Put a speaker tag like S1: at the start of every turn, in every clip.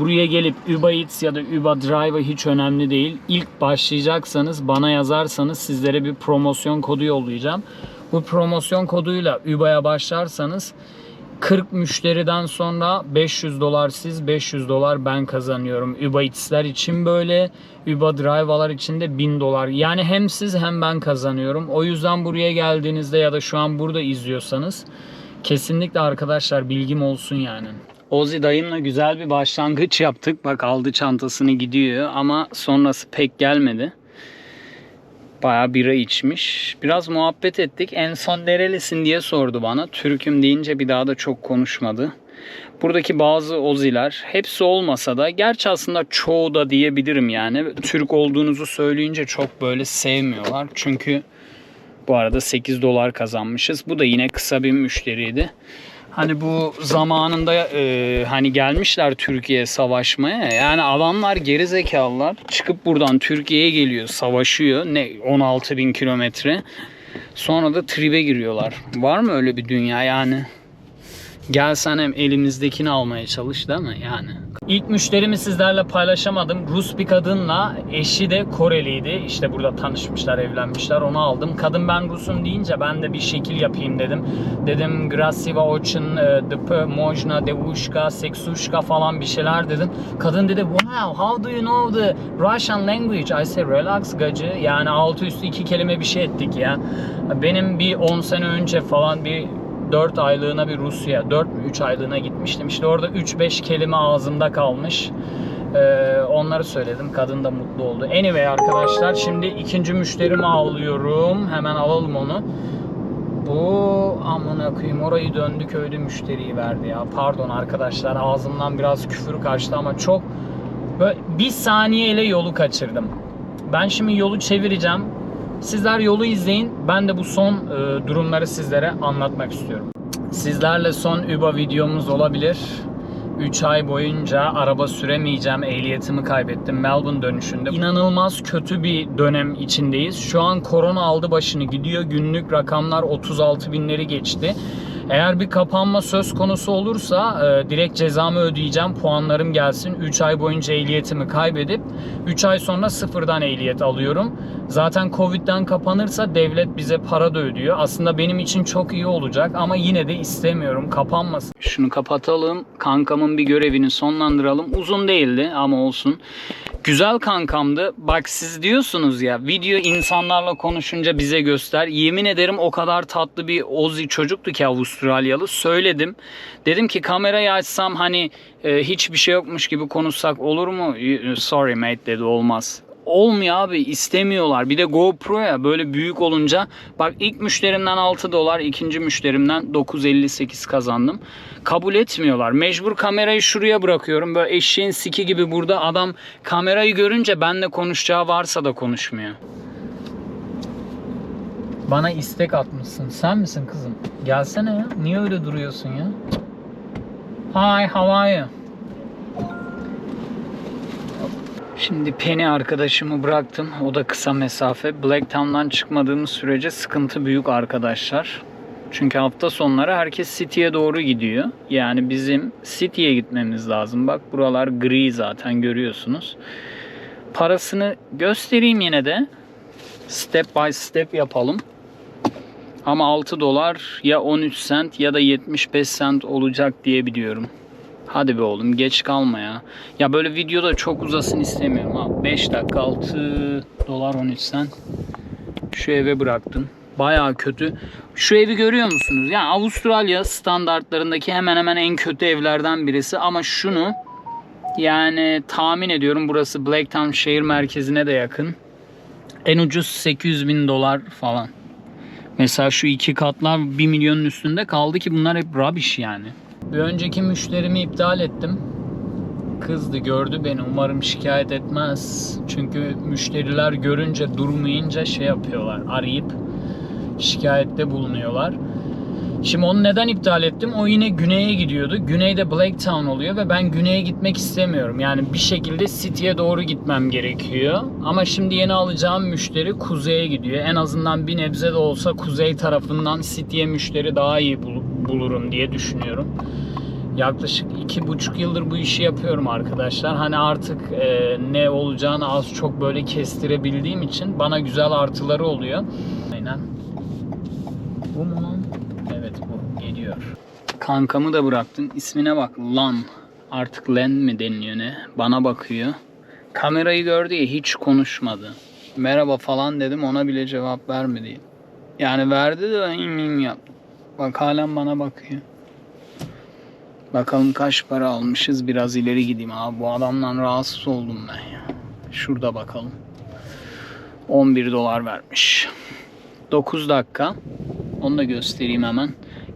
S1: Buraya gelip Uber Eats ya da Uber Drive hiç önemli değil. İlk başlayacaksanız bana yazarsanız sizlere bir promosyon kodu yollayacağım. Bu promosyon koduyla Uber'a başlarsanız 40 müşteriden sonra 500 dolar siz 500 dolar ben kazanıyorum. Uber Eats'ler için böyle Uber Drive'lar için de 1000 dolar. Yani hem siz hem ben kazanıyorum. O yüzden buraya geldiğinizde ya da şu an burada izliyorsanız kesinlikle arkadaşlar bilgim olsun yani. Ozi dayımla güzel bir başlangıç yaptık. Bak aldı çantasını gidiyor ama sonrası pek gelmedi. Bayağı bira içmiş. Biraz muhabbet ettik. En son nerelisin diye sordu bana. Türk'üm deyince bir daha da çok konuşmadı. Buradaki bazı Oziler hepsi olmasa da gerçi aslında çoğu da diyebilirim yani. Türk olduğunuzu söyleyince çok böyle sevmiyorlar. Çünkü bu arada 8 dolar kazanmışız. Bu da yine kısa bir müşteriydi. Hani bu zamanında e, hani gelmişler Türkiye'ye savaşmaya. Yani adamlar geri zekalılar. Çıkıp buradan Türkiye'ye geliyor, savaşıyor. Ne 16 bin kilometre. Sonra da tribe giriyorlar. Var mı öyle bir dünya yani? Gelsen hem elimizdekini almaya çalış değil mi yani? İlk müşterimi sizlerle paylaşamadım. Rus bir kadınla eşi de Koreliydi. İşte burada tanışmışlar, evlenmişler. Onu aldım. Kadın ben Rusum deyince ben de bir şekil yapayım dedim. Dedim Grasiva Ochin, Dıpı, Mojna, Devuşka, Seksuşka falan bir şeyler dedim. Kadın dedi wow how do you know the Russian language? I said relax gacı. Yani altı üstü iki kelime bir şey ettik ya. Benim bir 10 sene önce falan bir 4 aylığına bir Rusya, 4 mü 3 aylığına gitmiştim. İşte orada 3-5 kelime ağzımda kalmış. Ee, onları söyledim. Kadın da mutlu oldu. Anyway arkadaşlar şimdi ikinci müşterimi alıyorum. Hemen alalım onu. Bu amına koyayım orayı döndü köylü müşteriyi verdi ya. Pardon arkadaşlar ağzımdan biraz küfür kaçtı ama çok böyle bir saniyeyle yolu kaçırdım. Ben şimdi yolu çevireceğim. Sizler yolu izleyin. Ben de bu son e, durumları sizlere anlatmak istiyorum. Sizlerle son Uber videomuz olabilir. 3 ay boyunca araba süremeyeceğim. Ehliyetimi kaybettim Melbourne dönüşünde. İnanılmaz kötü bir dönem içindeyiz. Şu an korona aldı başını gidiyor. Günlük rakamlar 36 binleri geçti. Eğer bir kapanma söz konusu olursa e, direkt cezamı ödeyeceğim. Puanlarım gelsin. 3 ay boyunca ehliyetimi kaybedip 3 ay sonra sıfırdan ehliyet alıyorum. Zaten Covid'den kapanırsa devlet bize para da ödüyor. Aslında benim için çok iyi olacak ama yine de istemiyorum kapanmasın. Şunu kapatalım. Kankamın bir görevini sonlandıralım. Uzun değildi ama olsun. Güzel kankamdı. Bak siz diyorsunuz ya video insanlarla konuşunca bize göster. Yemin ederim o kadar tatlı bir Ozi çocuktu ki Avustralyalı. Söyledim. Dedim ki kamerayı açsam hani e, hiçbir şey yokmuş gibi konuşsak olur mu? Y- Sorry mate dedi olmaz. Olmuyor abi istemiyorlar. Bir de GoPro ya böyle büyük olunca bak ilk müşterimden 6 dolar ikinci müşterimden 9.58 kazandım. Kabul etmiyorlar. Mecbur kamerayı şuraya bırakıyorum. Böyle eşeğin siki gibi burada adam kamerayı görünce benle konuşacağı varsa da konuşmuyor. Bana istek atmışsın. Sen misin kızım? Gelsene ya. Niye öyle duruyorsun ya? Hi, how are you? Şimdi Penny arkadaşımı bıraktım. O da kısa mesafe. Blacktown'dan çıkmadığımız sürece sıkıntı büyük arkadaşlar. Çünkü hafta sonları herkes City'ye doğru gidiyor. Yani bizim City'ye gitmemiz lazım. Bak buralar gri zaten görüyorsunuz. Parasını göstereyim yine de. Step by step yapalım. Ama 6 dolar ya 13 sent ya da 75 sent olacak diye biliyorum. Hadi be oğlum geç kalma ya. Ya böyle videoda çok uzasın istemiyorum ha. 5 dakika 6 dolar 13 sen. Şu eve bıraktım. Bayağı kötü. Şu evi görüyor musunuz? Yani Avustralya standartlarındaki hemen hemen en kötü evlerden birisi ama şunu yani tahmin ediyorum burası Blacktown şehir merkezine de yakın. En ucuz 800 bin dolar falan. Mesela şu iki katlar 1 milyonun üstünde kaldı ki bunlar hep rubbish yani. Bir önceki müşterimi iptal ettim. Kızdı gördü beni umarım şikayet etmez. Çünkü müşteriler görünce durmayınca şey yapıyorlar arayıp şikayette bulunuyorlar. Şimdi onu neden iptal ettim? O yine güneye gidiyordu. Güneyde Blacktown oluyor ve ben güneye gitmek istemiyorum. Yani bir şekilde City'ye doğru gitmem gerekiyor. Ama şimdi yeni alacağım müşteri kuzeye gidiyor. En azından bir nebze de olsa kuzey tarafından City'ye müşteri daha iyi bul- bulurum diye düşünüyorum. Yaklaşık iki buçuk yıldır bu işi yapıyorum arkadaşlar. Hani artık e, ne olacağını az çok böyle kestirebildiğim için bana güzel artıları oluyor. Aynen. Bu mu lan? Evet bu. Geliyor. Kankamı da bıraktın. İsmine bak. Lan. Artık Len mi deniliyor ne? Bana bakıyor. Kamerayı gördü ya hiç konuşmadı. Merhaba falan dedim ona bile cevap vermedi. Yani verdi de im im yaptı. Bak halen bana bakıyor. Bakalım kaç para almışız. Biraz ileri gideyim. Abi bu adamdan rahatsız oldum ben ya. Şurada bakalım. 11 dolar vermiş. 9 dakika. Onu da göstereyim hemen.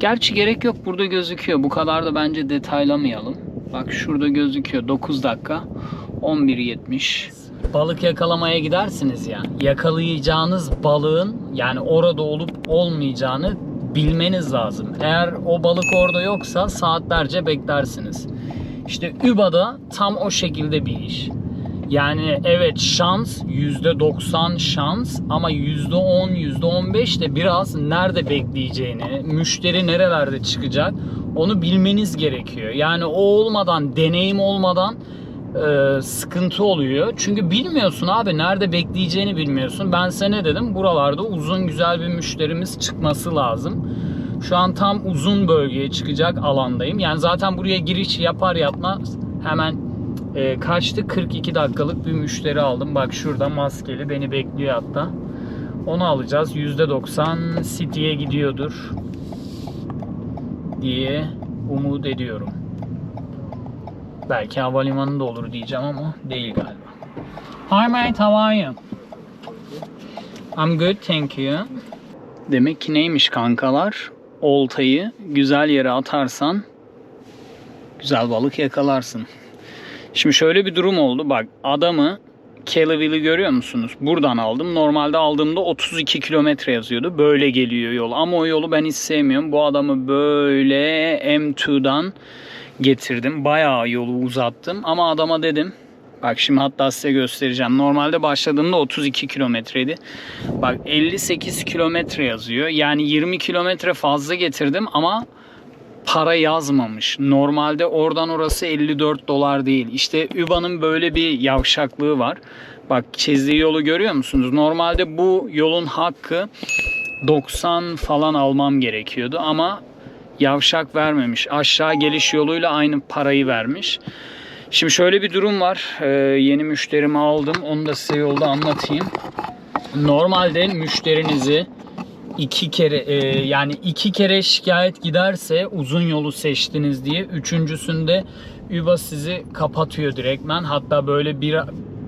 S1: Gerçi gerek yok burada gözüküyor. Bu kadar da bence detaylamayalım. Bak şurada gözüküyor 9 dakika 11.70. Balık yakalamaya gidersiniz ya. Yakalayacağınız balığın yani orada olup olmayacağını bilmeniz lazım. Eğer o balık orada yoksa saatlerce beklersiniz. İşte Üba'da tam o şekilde bir iş. Yani evet şans %90 şans ama %10 %15 de biraz nerede bekleyeceğini, müşteri nerelerde çıkacak onu bilmeniz gerekiyor. Yani o olmadan, deneyim olmadan e, sıkıntı oluyor. Çünkü bilmiyorsun abi nerede bekleyeceğini bilmiyorsun. Ben size dedim? Buralarda uzun güzel bir müşterimiz çıkması lazım. Şu an tam uzun bölgeye çıkacak alandayım. Yani zaten buraya giriş yapar yapmaz hemen e, kaçtı 42 dakikalık bir müşteri aldım. Bak şurada maskeli beni bekliyor hatta. Onu alacağız. %90 City'ye gidiyordur diye umut ediyorum. Belki havalimanında olur diyeceğim ama değil galiba. Hi mate, how are you? I'm good, thank you. Demek ki neymiş kankalar? Oltayı güzel yere atarsan güzel balık yakalarsın. Şimdi şöyle bir durum oldu. Bak adamı Kellyville'i görüyor musunuz? Buradan aldım. Normalde aldığımda 32 kilometre yazıyordu. Böyle geliyor yol. Ama o yolu ben hiç sevmiyorum. Bu adamı böyle M2'dan getirdim. Bayağı yolu uzattım. Ama adama dedim. Bak şimdi hatta size göstereceğim. Normalde başladığımda 32 kilometreydi. Bak 58 kilometre yazıyor. Yani 20 kilometre fazla getirdim ama para yazmamış. Normalde oradan orası 54 dolar değil. İşte Uba'nın böyle bir yavşaklığı var. Bak çizdiği yolu görüyor musunuz? Normalde bu yolun hakkı 90 falan almam gerekiyordu ama yavşak vermemiş. Aşağı geliş yoluyla aynı parayı vermiş. Şimdi şöyle bir durum var. Ee, yeni müşterimi aldım. Onu da size yolda anlatayım. Normalde müşterinizi iki kere e, yani iki kere şikayet giderse uzun yolu seçtiniz diye üçüncüsünde Uber sizi kapatıyor direktmen. Hatta böyle bir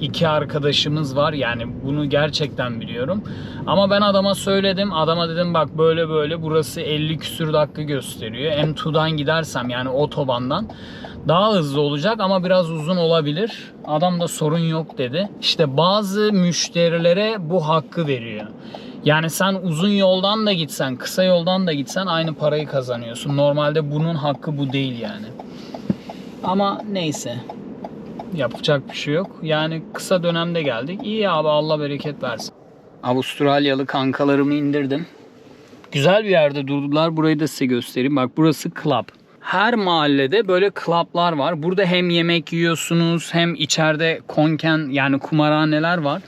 S1: iki arkadaşımız var yani bunu gerçekten biliyorum. Ama ben adama söyledim. Adama dedim bak böyle böyle burası 50 küsür dakika gösteriyor. M2'dan gidersem yani otobandan daha hızlı olacak ama biraz uzun olabilir. Adam da sorun yok dedi. İşte bazı müşterilere bu hakkı veriyor. Yani sen uzun yoldan da gitsen, kısa yoldan da gitsen aynı parayı kazanıyorsun. Normalde bunun hakkı bu değil yani. Ama neyse. Yapacak bir şey yok. Yani kısa dönemde geldik. İyi abi Allah bereket versin. Avustralyalı kankalarımı indirdim. Güzel bir yerde durdular. Burayı da size göstereyim. Bak burası club. Her mahallede böyle club'lar var. Burada hem yemek yiyorsunuz hem içeride konken yani kumarhaneler var.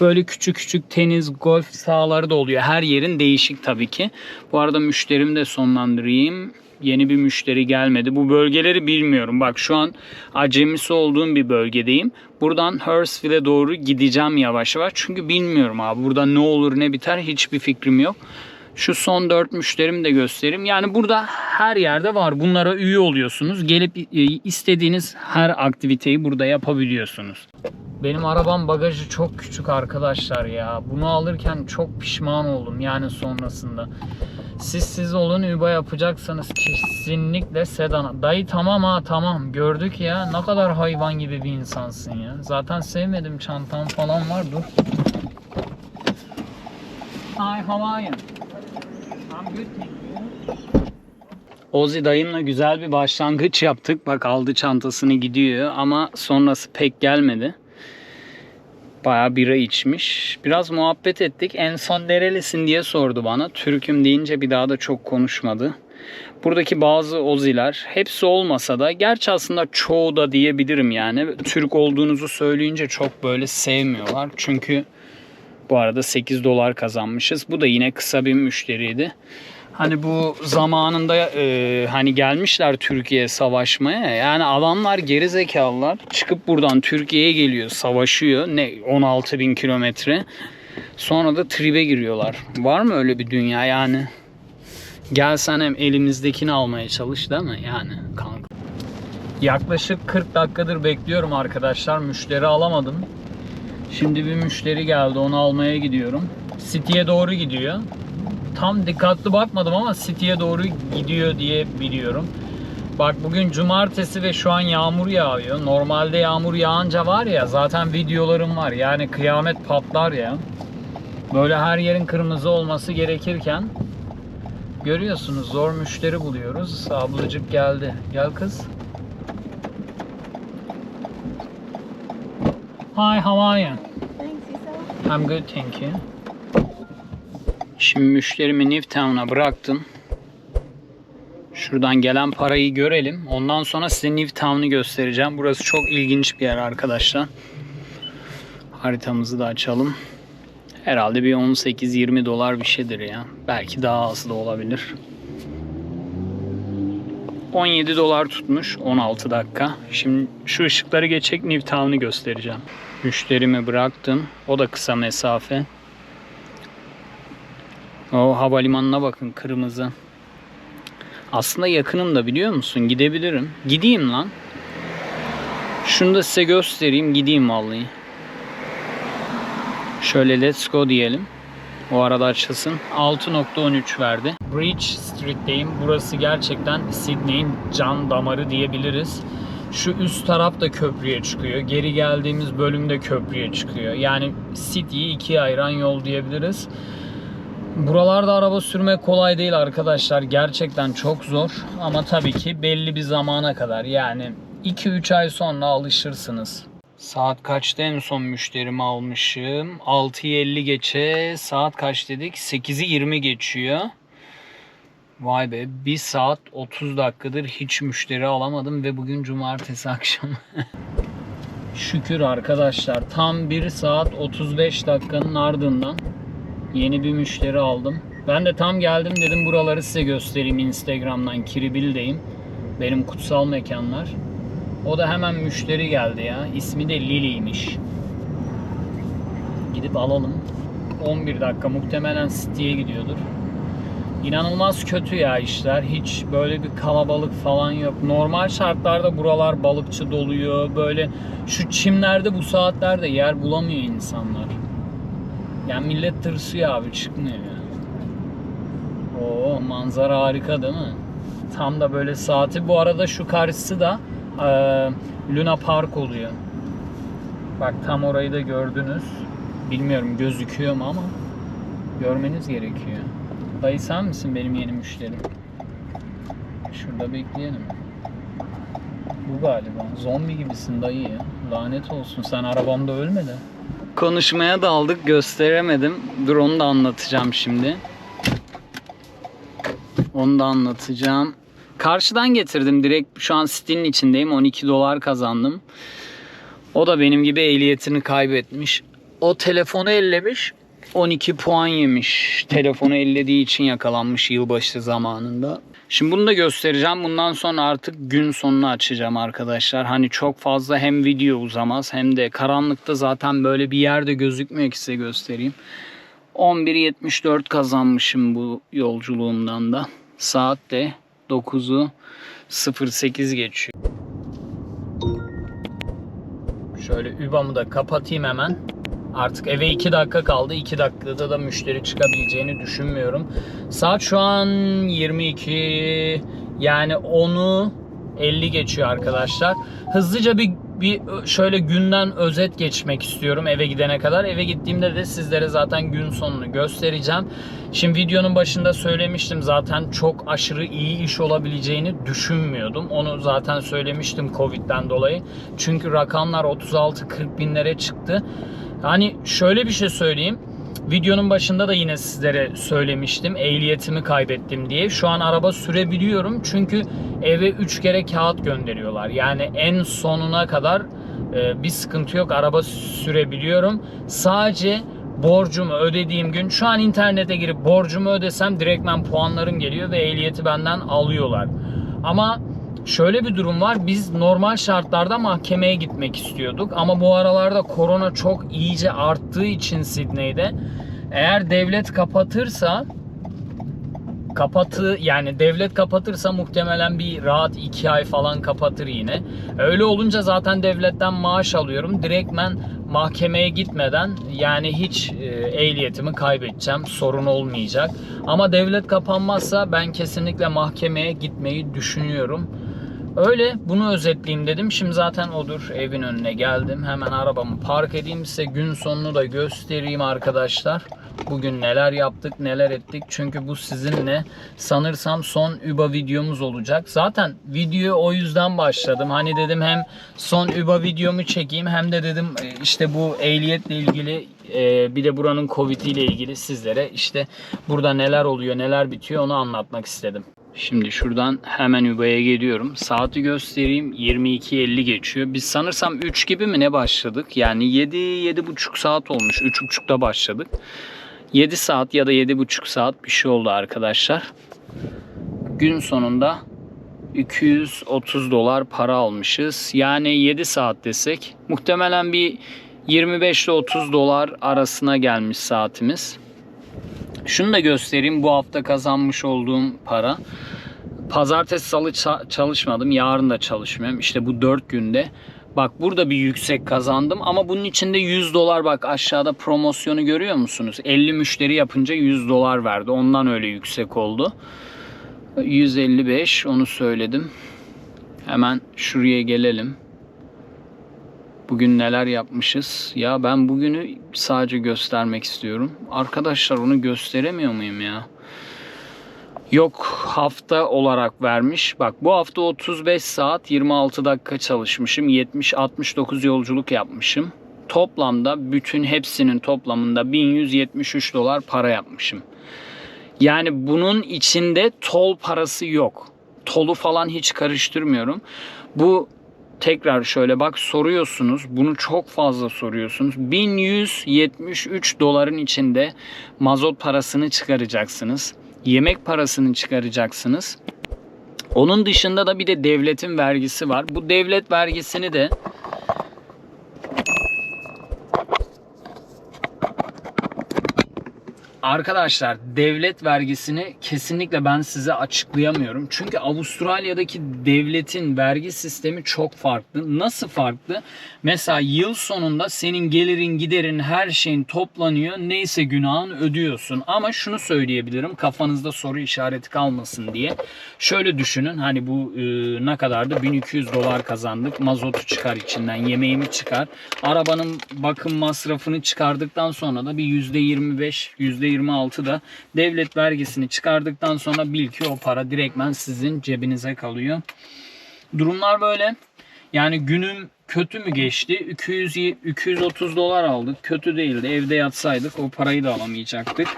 S1: Böyle küçük küçük tenis, golf sahaları da oluyor. Her yerin değişik tabii ki. Bu arada müşterimi de sonlandırayım. Yeni bir müşteri gelmedi. Bu bölgeleri bilmiyorum. Bak şu an acemisi olduğum bir bölgedeyim. Buradan Hurstville'e doğru gideceğim yavaş yavaş. Çünkü bilmiyorum abi. Burada ne olur ne biter hiçbir fikrim yok. Şu son 4 müşterimi de göstereyim. Yani burada her yerde var. Bunlara üye oluyorsunuz. Gelip e, istediğiniz her aktiviteyi burada yapabiliyorsunuz. Benim arabam bagajı çok küçük arkadaşlar ya. Bunu alırken çok pişman oldum yani sonrasında. Siz siz olun Uber yapacaksanız kesinlikle sedana. Dayı tamam ha tamam gördük ya. Ne kadar hayvan gibi bir insansın ya. Zaten sevmedim çantam falan var dur. Hi how? I'm good thank you. Ozi dayımla güzel bir başlangıç yaptık. Bak aldı çantasını gidiyor ama sonrası pek gelmedi. Bayağı bira içmiş. Biraz muhabbet ettik. En son nerelisin diye sordu bana. Türk'üm deyince bir daha da çok konuşmadı. Buradaki bazı oziler hepsi olmasa da gerçi aslında çoğu da diyebilirim yani. Türk olduğunuzu söyleyince çok böyle sevmiyorlar. Çünkü bu arada 8 dolar kazanmışız. Bu da yine kısa bir müşteriydi. Hani bu zamanında e, hani gelmişler Türkiye'ye savaşmaya. Yani adamlar geri zekalılar. Çıkıp buradan Türkiye'ye geliyor, savaşıyor. Ne 16 bin kilometre. Sonra da tribe giriyorlar. Var mı öyle bir dünya yani? Gelsen hem elimizdekini almaya çalış değil mi? Yani kanka. Yaklaşık 40 dakikadır bekliyorum arkadaşlar. Müşteri alamadım. Şimdi bir müşteri geldi. Onu almaya gidiyorum. City'ye doğru gidiyor. Tam dikkatli bakmadım ama City'ye doğru gidiyor diye biliyorum. Bak bugün cumartesi ve şu an yağmur yağıyor. Normalde yağmur yağınca var ya zaten videolarım var. Yani kıyamet patlar ya. Böyle her yerin kırmızı olması gerekirken görüyorsunuz zor müşteri buluyoruz. Ablacık geldi. Gel kız. Hi, how are you? I'm good, thank you. Şimdi müşterimi Newtown'a bıraktım. Şuradan gelen parayı görelim. Ondan sonra size Newtown'u göstereceğim. Burası çok ilginç bir yer arkadaşlar. Haritamızı da açalım. Herhalde bir 18-20 dolar bir şeydir ya. Belki daha az da olabilir. 17 dolar tutmuş 16 dakika. Şimdi şu ışıkları geçecek Newtown'u göstereceğim. Müşterimi bıraktım. O da kısa mesafe. O havalimanına bakın kırmızı. Aslında yakınım da biliyor musun? Gidebilirim. Gideyim lan. Şunu da size göstereyim. Gideyim vallahi. Şöyle let's go diyelim. O arada açılsın. 6.13 verdi. Bridge Street'teyim. Burası gerçekten Sydney'in can damarı diyebiliriz. Şu üst taraf da köprüye çıkıyor. Geri geldiğimiz bölümde köprüye çıkıyor. Yani City'yi ikiye ayıran yol diyebiliriz. Buralarda araba sürmek kolay değil arkadaşlar. Gerçekten çok zor. Ama tabii ki belli bir zamana kadar. Yani 2-3 ay sonra alışırsınız. Saat kaçta en son müşterimi almışım? 6.50 geçe. Saat kaç dedik? 8'i 20 geçiyor. Vay be 1 saat 30 dakikadır hiç müşteri alamadım ve bugün cumartesi akşamı. Şükür arkadaşlar tam 1 saat 35 dakikanın ardından yeni bir müşteri aldım. Ben de tam geldim dedim buraları size göstereyim Instagram'dan Kiribil'deyim. Benim kutsal mekanlar. O da hemen müşteri geldi ya. İsmi de Lili'ymiş. Gidip alalım. 11 dakika muhtemelen City'ye gidiyordur. İnanılmaz kötü ya işler. Hiç böyle bir kalabalık falan yok. Normal şartlarda buralar balıkçı doluyor. Böyle şu çimlerde bu saatlerde yer bulamıyor insanlar. Yani millet tırsıyor abi çıkmıyor ya. Oo manzara harika değil mi? Tam da böyle saati. Bu arada şu karşısı da eee, Luna Park oluyor. Bak tam orayı da gördünüz. Bilmiyorum gözüküyor mu ama görmeniz gerekiyor. Dayı sen misin benim yeni müşterim? Şurada bekleyelim. Bu galiba. Zombi gibisin dayı ya. Lanet olsun sen arabamda ölme de. Konuşmaya daldık gösteremedim. Dur onu da anlatacağım şimdi. Onu da anlatacağım. Karşıdan getirdim direkt şu an City'nin içindeyim 12 dolar kazandım. O da benim gibi ehliyetini kaybetmiş. O telefonu ellemiş 12 puan yemiş. Telefonu ellediği için yakalanmış yılbaşı zamanında. Şimdi bunu da göstereceğim. Bundan sonra artık gün sonunu açacağım arkadaşlar. Hani çok fazla hem video uzamaz hem de karanlıkta zaten böyle bir yerde gözükmüyor ki size göstereyim. 11.74 kazanmışım bu yolculuğumdan da. Saat de 9'u 08 geçiyor. Şöyle UBA'mı da kapatayım hemen. Artık eve 2 dakika kaldı. 2 dakikada da müşteri çıkabileceğini düşünmüyorum. Saat şu an 22 yani 10'u 50 geçiyor arkadaşlar. Hızlıca bir bir şöyle günden özet geçmek istiyorum eve gidene kadar. Eve gittiğimde de sizlere zaten gün sonunu göstereceğim. Şimdi videonun başında söylemiştim zaten çok aşırı iyi iş olabileceğini düşünmüyordum. Onu zaten söylemiştim Covid'den dolayı. Çünkü rakamlar 36-40 binlere çıktı. Hani şöyle bir şey söyleyeyim. Videonun başında da yine sizlere söylemiştim ehliyetimi kaybettim diye. Şu an araba sürebiliyorum çünkü eve 3 kere kağıt gönderiyorlar. Yani en sonuna kadar e, bir sıkıntı yok araba sürebiliyorum. Sadece borcumu ödediğim gün şu an internete girip borcumu ödesem direktmen puanlarım geliyor ve ehliyeti benden alıyorlar. Ama şöyle bir durum var. Biz normal şartlarda mahkemeye gitmek istiyorduk ama bu aralarda korona çok iyice arttığı için Sydney'de eğer devlet kapatırsa kapatı yani devlet kapatırsa muhtemelen bir rahat 2 ay falan kapatır yine. Öyle olunca zaten devletten maaş alıyorum. Direktmen mahkemeye gitmeden yani hiç e, ehliyetimi kaybedeceğim. Sorun olmayacak. Ama devlet kapanmazsa ben kesinlikle mahkemeye gitmeyi düşünüyorum. Öyle bunu özetleyeyim dedim. Şimdi zaten odur evin önüne geldim. Hemen arabamı park edeyim size gün sonunu da göstereyim arkadaşlar. Bugün neler yaptık neler ettik. Çünkü bu sizinle sanırsam son UBA videomuz olacak. Zaten videoyu o yüzden başladım. Hani dedim hem son UBA videomu çekeyim hem de dedim e, işte bu ehliyetle ilgili e, bir de buranın Covid ile ilgili sizlere işte burada neler oluyor neler bitiyor onu anlatmak istedim. Şimdi şuradan hemen Uba'ya geliyorum. Saati göstereyim. 22.50 geçiyor. Biz sanırsam 3 gibi mi ne başladık? Yani 7 7,5 saat olmuş. 3.30'da başladık. 7 saat ya da 7,5 saat bir şey oldu arkadaşlar. Gün sonunda 230 dolar para almışız. Yani 7 saat desek muhtemelen bir 25 ile 30 dolar arasına gelmiş saatimiz. Şunu da göstereyim bu hafta kazanmış olduğum para. Pazartesi salı ça- çalışmadım. Yarın da çalışmıyorum. İşte bu 4 günde. Bak burada bir yüksek kazandım ama bunun içinde 100 dolar bak aşağıda promosyonu görüyor musunuz? 50 müşteri yapınca 100 dolar verdi. Ondan öyle yüksek oldu. 155 onu söyledim. Hemen şuraya gelelim. Bugün neler yapmışız? Ya ben bugünü sadece göstermek istiyorum. Arkadaşlar onu gösteremiyor muyum ya? Yok hafta olarak vermiş. Bak bu hafta 35 saat 26 dakika çalışmışım. 70 69 yolculuk yapmışım. Toplamda bütün hepsinin toplamında 1173 dolar para yapmışım. Yani bunun içinde tol parası yok. Tolu falan hiç karıştırmıyorum. Bu tekrar şöyle bak soruyorsunuz. Bunu çok fazla soruyorsunuz. 1173 doların içinde mazot parasını çıkaracaksınız. Yemek parasını çıkaracaksınız. Onun dışında da bir de devletin vergisi var. Bu devlet vergisini de Arkadaşlar devlet vergisini kesinlikle ben size açıklayamıyorum. Çünkü Avustralya'daki devletin vergi sistemi çok farklı. Nasıl farklı? Mesela yıl sonunda senin gelirin giderin her şeyin toplanıyor. Neyse günahın ödüyorsun. Ama şunu söyleyebilirim kafanızda soru işareti kalmasın diye. Şöyle düşünün hani bu e, ne kadardı? 1200 dolar kazandık. Mazotu çıkar içinden yemeğimi çıkar. Arabanın bakım masrafını çıkardıktan sonra da bir %25 %25 %26'da devlet vergisini çıkardıktan sonra bil ki o para direktmen sizin cebinize kalıyor. Durumlar böyle. Yani günüm kötü mü geçti? 200 230 dolar aldık. Kötü değildi. Evde yatsaydık o parayı da alamayacaktık.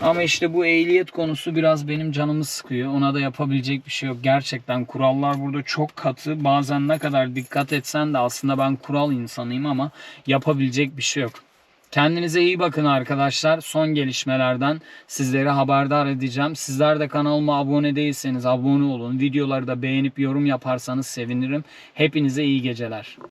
S1: Ama işte bu ehliyet konusu biraz benim canımı sıkıyor. Ona da yapabilecek bir şey yok. Gerçekten kurallar burada çok katı. Bazen ne kadar dikkat etsen de aslında ben kural insanıyım ama yapabilecek bir şey yok. Kendinize iyi bakın arkadaşlar. Son gelişmelerden sizlere haberdar edeceğim. Sizler de kanalıma abone değilseniz abone olun. Videoları da beğenip yorum yaparsanız sevinirim. Hepinize iyi geceler.